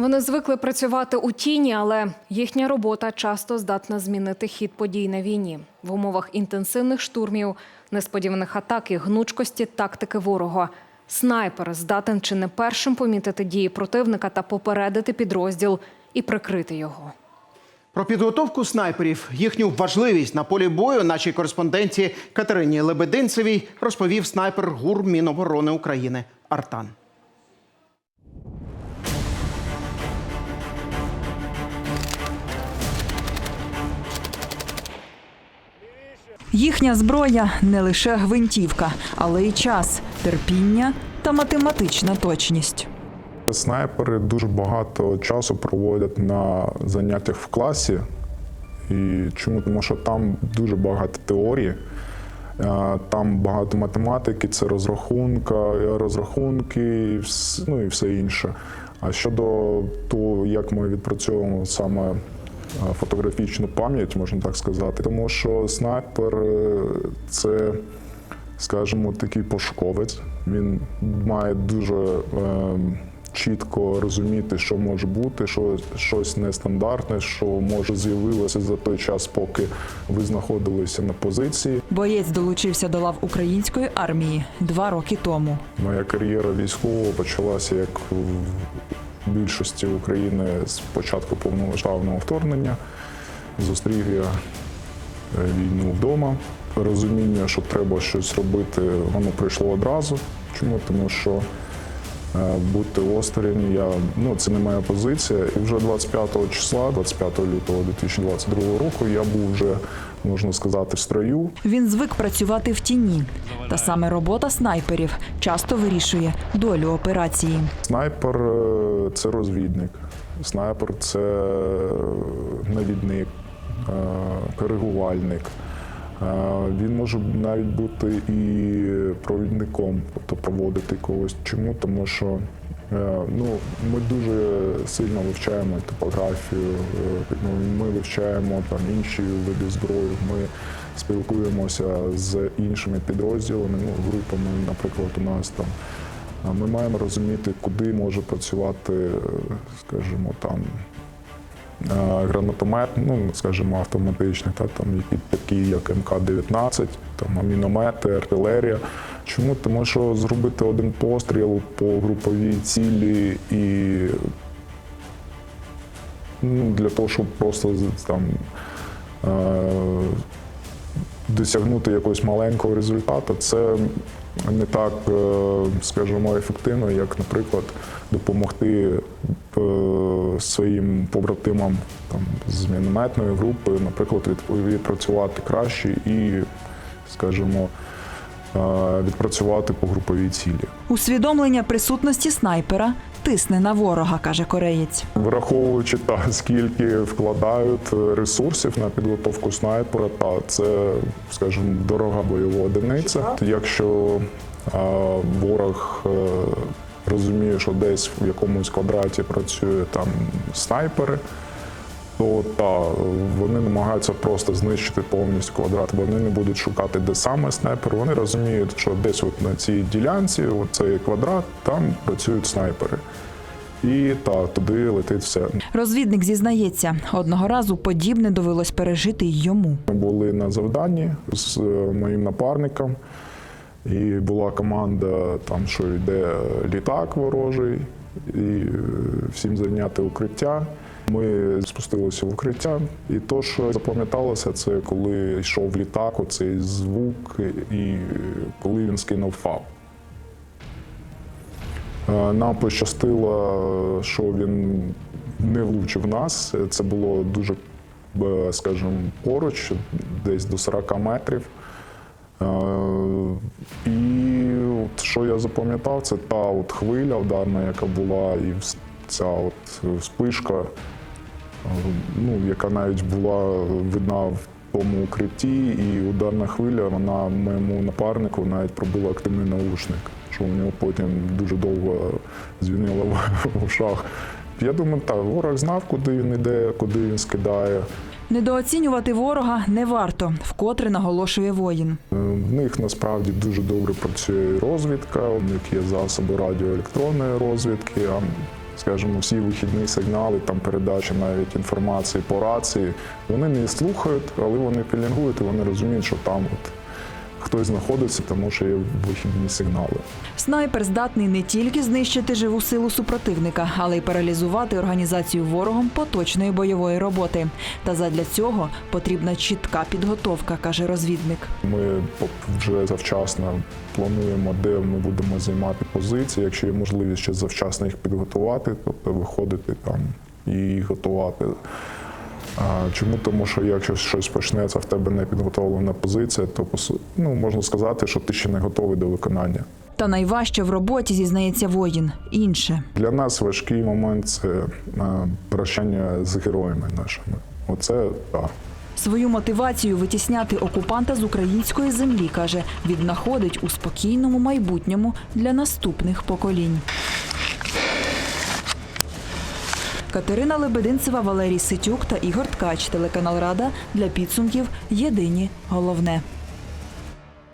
Вони звикли працювати у тіні, але їхня робота часто здатна змінити хід подій на війні в умовах інтенсивних штурмів, несподіваних атак і гнучкості тактики ворога. Снайпер здатен чи не першим помітити дії противника та попередити підрозділ і прикрити його. Про підготовку снайперів, їхню важливість на полі бою нашій кореспонденті Катерині Лебединцевій розповів снайпер ГУР Міноборони України Артан. Їхня зброя не лише гвинтівка, але й час, терпіння та математична точність. Снайпери дуже багато часу проводять на заняттях в класі. І чому? Тому що там дуже багато теорії, там багато математики, це розрахунка, розрахунки ну, і все інше. А щодо того, як ми відпрацьовуємо саме фотографічну пам'ять, можна так сказати, тому що снайпер е, це скажімо, такий пошуковець. Він має дуже е, чітко розуміти, що може бути, що щось нестандартне, що може з'явилося за той час, поки ви знаходилися на позиції. Боєць долучився до лав української армії два роки тому. Моя кар'єра військового почалася як більшості України з початку повномасштабного вторгнення. Зустрів я е, війну вдома. Розуміння, що треба щось робити, воно прийшло одразу. Чому? Тому що е, бути осторонь, я, ну, це не моя позиція. І вже 25 числа, 25 лютого 2022 року, я був вже, можна сказати, в строю. Він звик працювати в тіні. Та саме робота снайперів часто вирішує долю операції. Снайпер е, це розвідник. Снайпер це е, навідник, коригувальник. Е, Він може навіть бути і провідником, тобто проводити когось. Чому? Тому що ну, ми дуже сильно вивчаємо топографію, е, ну, ми вивчаємо там інші види зброї. Ми спілкуємося з іншими підрозділами, ну, групами, наприклад, у нас там. Ми маємо розуміти, куди може працювати, е, скажімо, там е, гранатомет, ну скажімо, автоматичний, та там які такі, як МК-19, там міномети, артилерія. Чому? Тому що зробити один постріл по груповій цілі і ну, для того, щоб просто там. Досягнути якогось маленького результату, це не так, е, скажімо, ефективно, як, наприклад, допомогти е, своїм побратимам там, з мінометної групи, наприклад, від- відпрацювати краще і, скажімо, відпрацювати по груповій цілі. Усвідомлення присутності снайпера тисне на ворога, каже кореєць. Враховуючи та скільки вкладають е, ресурсів на підготовку снайпера, та це, скажімо, дорога бойова одиниця. Якщо е, ворог е, розуміє, що десь в якомусь квадраті працює там снайпери, то та вони намагаються просто знищити повністю квадрат. Вони не будуть шукати, де саме снайпер. Вони розуміють, що десь от на цій ділянці, цей квадрат, там працюють снайпери. І та туди летить все. Розвідник зізнається, одного разу подібне довелось пережити й йому. Ми були на завданні з е, моїм напарником, і була команда, там, що йде літак ворожий, і е, всім зайняти укриття. Ми спустилися в укриття, і то, що запам'яталося, це коли йшов літак, оцей звук, і коли він скинув фаб. Е, Нам пощастило, що він не влучив нас. Це було дуже, е, скажімо, поруч, десь до 40 метрів. Е, І от що я запам'ятав, це та от хвиля ударна, яка була, і ця от спишка, ну, яка навіть була видна в тому укритті, і ударна хвиля, вона моєму напарнику навіть пробила активний наушник, що у нього потім дуже довго дзвінило в- в ушах. Я думаю, так, ворог знав, куди він йде, куди він скидає. Недооцінювати ворога не варто, вкотре наголошує воїн. Е, В них насправді дуже добре працює розвідка, у них є засоби радіоелектронної розвідки. Скажімо, всі вихідні сигнали, там передача навіть інформації по рації. Вони не слухають, але вони пілінгують і вони розуміють, що там от хтось знаходиться, тому що є вихідні сигнали. Снайпер здатний не тільки знищити живу силу супротивника, але й паралізувати організацію ворогом поточної бойової роботи. Та задля цього потрібна чітка підготовка, каже розвідник. Ми вже завчасно плануємо, де ми будемо займати позиції. Якщо є можливість ще завчасно їх підготувати, тобто виходити там і готувати. Чому? Тому що якщо щось почнеться, в тебе не підготовлена позиція, то ну, можна сказати, що ти ще не готовий до виконання. Та найважче в роботі зізнається воїн інше. Для нас важкий момент це е, прощання з героями нашими. Оце так. Свою мотивацію витісняти окупанта з української землі, каже, віднаходить у спокійному майбутньому для наступних поколінь. Катерина Лебединцева, Валерій Ситюк та Ігор Ткач. Телеканал Рада для підсумків. Єдині головне.